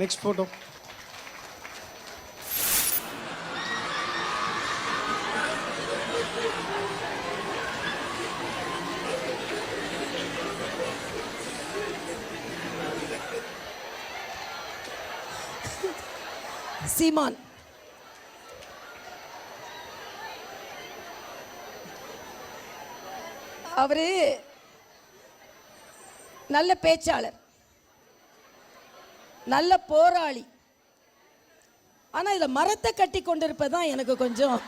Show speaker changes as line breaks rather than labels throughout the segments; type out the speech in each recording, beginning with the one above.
Next photo
சீமான் அவரு நல்ல பேச்சாளர். நல்ல போராளி. ஆனா இதுல மரத்தை கட்டி கொண்டிருப்பது தான் எனக்கு கொஞ்சம்.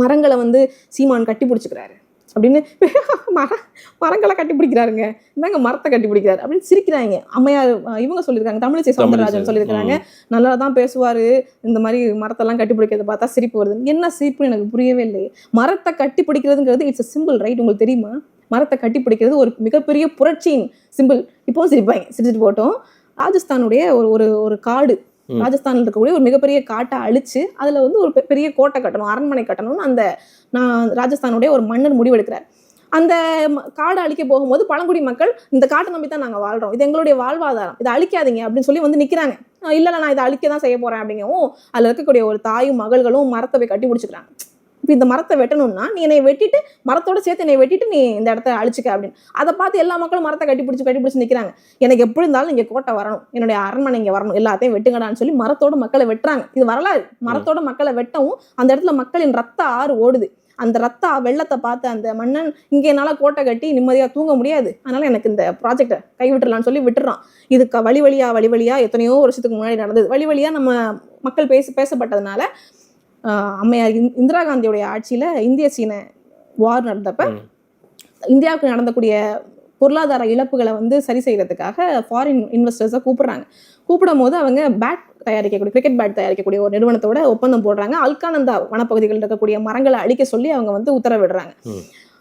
மரங்களை வந்து சீமான் கட்டி பிடிச்சிக்கிறாரு. அப்படின்னு மர மரங்களை கட்டி பிடிக்கிறாருங்க. இந்தாங்க மரத்தை கட்டி பிடிக்கிறாரு. அப்படின்னு சிரிக்கிறாங்க. அம்மையார் இவங்க சொல்லியிருக்காங்க. தமிழிசை சவுந்தரராஜன் சொல்லியிருக்காங்க நல்லா தான் பேசுவாரு. இந்த மாதிரி மரத்தெல்லாம் கட்டி பிடிக்கிறத பார்த்தா சிரிப்பு வருது. என்ன சிரிப்புன்னு எனக்கு புரியவே இல்லையே. மரத்தை கட்டி பிடிக்கிறதுங்கிறது இட்ஸ் சிம்பிள் ரைட் உங்களுக்கு தெரியுமா? மரத்தை கட்டி பிடிக்கிறது ஒரு மிகப்பெரிய புரட்சியின் சிம்பிள் இப்போவும் சிரிப்பாங்க. சிரிச்சுட்டு போட்டோம். ராஜஸ்தானுடைய ஒரு ஒரு ஒரு காடு. ராஜஸ்தானில் இருக்கக்கூடிய ஒரு மிகப்பெரிய காட்டை அழிச்சு அதுல வந்து ஒரு பெ- பெரிய கோட்டை கட்டணும் அரண்மனை கட்டணும்னு அந்த நான் ராஜஸ்தானுடைய ஒரு மன்னர் முடிவெடுக்கிறார். அந்த காடை அழிக்க போகும்போது பழங்குடி மக்கள் இந்த காட்டை நம்பி தான் நாங்கள் வாழ்றோம். இது எங்களுடைய வாழ்வாதாரம். இதை அழிக்காதீங்க அப்படின்னு சொல்லி வந்து நிற்கிறாங்க இல்லை நான் இதை அழிக்க தான் செய்ய போறேன் அப்படிங்கவும் அதில் இருக்கக்கூடிய ஒரு தாயும் மகள்களும் மரத்தை போய் கட்டி பிடிச்சிக்கிறாங்க இப்போ இந்த மரத்தை வெட்டணும்னா நீ என்னை வெட்டிட்டு மரத்தோட சேர்த்து என்னை வெட்டிட்டு நீ இந்த இடத்த அழிச்சிக்க அப்படின்னு. அதை பார்த்து எல்லா மக்களும் மரத்தை கட்டி பிடிச்சி கட்டி பிடிச்சி நிற்கிறாங்க எனக்கு எப்படி இருந்தாலும் இங்கே கோட்டை வரணும். என்னுடைய அரண்மனை இங்கே வரணும். எல்லாத்தையும் வெட்டுங்கடான்னு சொல்லி மரத்தோட மக்களை வெட்டுறாங்க. இது வரலாறு. மரத்தோட மக்களை வெட்டவும் அந்த இடத்துல மக்களின் ரத்த ஆறு ஓடுது. அந்த ரத்த வெள்ளத்தை பார்த்து அந்த மன்னன் இங்கே என்னால் கோட்டை கட்டி நிம்மதியாக தூங்க முடியாது. அதனால எனக்கு இந்த ப்ராஜெக்டை கைவிட்டுறலாம்னு சொல்லி விட்டுறான். இதுக்கு வழி வழியா வழி வழியாக எத்தனையோ வருஷத்துக்கு முன்னாடி நடந்தது. வழி வழியாக நம்ம மக்கள் பேச பேசப்பட்டதுனால அம்மையார் இந்- இந்திரா காந்தியுடைய ஆட்சியில இந்திய சீன வார் நடந்தப்ப. இந்தியாவுக்கு நடந்தக்கூடிய பொருளாதார இழப்புகளை வந்து சரி செய்யறதுக்காக ஃபாரின் இன்வெஸ்டர்ஸை கூப்பிடுறாங்க. கூப்பிடும் போது அவங்க பேட் தயாரிக்கக்கூடிய கிரிக்கெட் பேட் தயாரிக்கக்கூடிய ஒரு நிறுவனத்தோட ஒப்பந்தம் போடுறாங்க. அல்கானந்தா வனப்பகுதிகளில் இருக்கக்கூடிய மரங்களை அழிக்க சொல்லி அவங்க வந்து உத்தரவிடுறாங்க.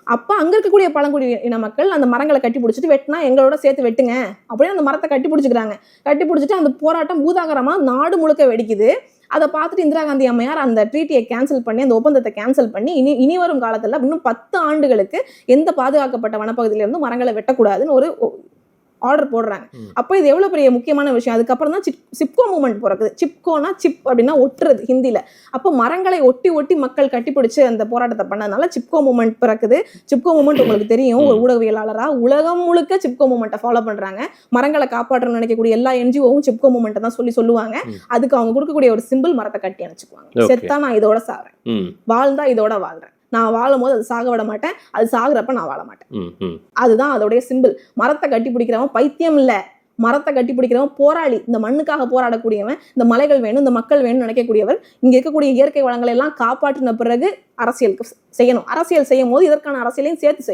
அப்ப அங்க இருக்கக்கூடிய பழங்குடி இன மக்கள் அந்த மரங்களை கட்டி பிடிச்சிட்டு வெட்டினா எங்களோட சேர்த்து வெட்டுங்க. அப்படின்னு அந்த மரத்தை கட்டி பிடிச்சிக்கிறாங்க. கட்டி பிடிச்சிட்டு அந்த போராட்டம் பூதாகரமா நாடு முழுக்க வெடிக்குது. அதை பார்த்துட்டு இந்திரா காந்தி அம்மையார் அந்த ட்ரீட்டியை கேன்சல் பண்ணி அந்த ஒப்பந்தத்தை கேன்சல் பண்ணி இனி இனி வரும் காலத்தில் இன்னும் பத்து ஆண்டுகளுக்கு எந்த பாதுகாக்கப்பட்ட வனப்பகுதியிலிருந்து மரங்களை வெட்டக்கூடாதுன்னு ஒரு ஆர்டர் போடுறாங்க. அப்போ இது எவ்வளவு பெரிய முக்கியமான விஷயம்? அதுக்கப்புறம் தான் சிப் சிப்கோ மூமெண்ட் பிறக்குது சிப்கோனா சிப் அப்படின்னா ஒட்டுறது ஹிந்தில அப்போ மரங்களை ஒட்டி ஒட்டி மக்கள் கட்டிப்பிடிச்சு அந்த போராட்டத்தை பண்ணதுனால சிப்கோ மூமெண்ட் பிறக்குது. சிப்கோ மூமெண்ட் உங்களுக்கு தெரியும். ஒரு ஊடகவியலாளரா உலகம் முழுக்க சிப்கோ மூமெண்ட்டை ஃபாலோ பண்றாங்க. மரங்களை காப்பாற்றணும்னு நினைக்கக்கூடிய எல்லா என்ஜிஓவும் சிப்கோ மூமெண்ட்டை தான் சொல்லி சொல்லுவாங்க. அதுக்கு அவங்க கொடுக்கக்கூடிய ஒரு சிம்பிள் மரத்தை கட்டி அணைச்சுக்குவாங்க. செத்தா நான் இதோட சாகிறேன். வாழ்ந்தா இதோட வாழ்றேன். நான் வாழும் போது அது சாக விட மாட்டேன். அது சாகுறப்ப நான் வாழ மாட்டேன். அதுதான் அதோடைய சிம்பிள் மரத்தை கட்டி பிடிக்கிறவன் பைத்தியம் இல்ல. மரத்தை கட்டி பிடிக்கிறவன் போராளி. இந்த மண்ணுக்காக போராடக்கூடியவன் இந்த மலைகள் வேணும் இந்த மக்கள் வேணும்னு நினைக்கக்கூடியவர் இங்க இருக்கக்கூடிய இயற்கை வளங்களை எல்லாம் காப்பாற்றின பிறகு அரசியலுக்கு செய்யணும். அரசியல் செய்யும் போது இதற்கான அரசியலையும் சேர்த்து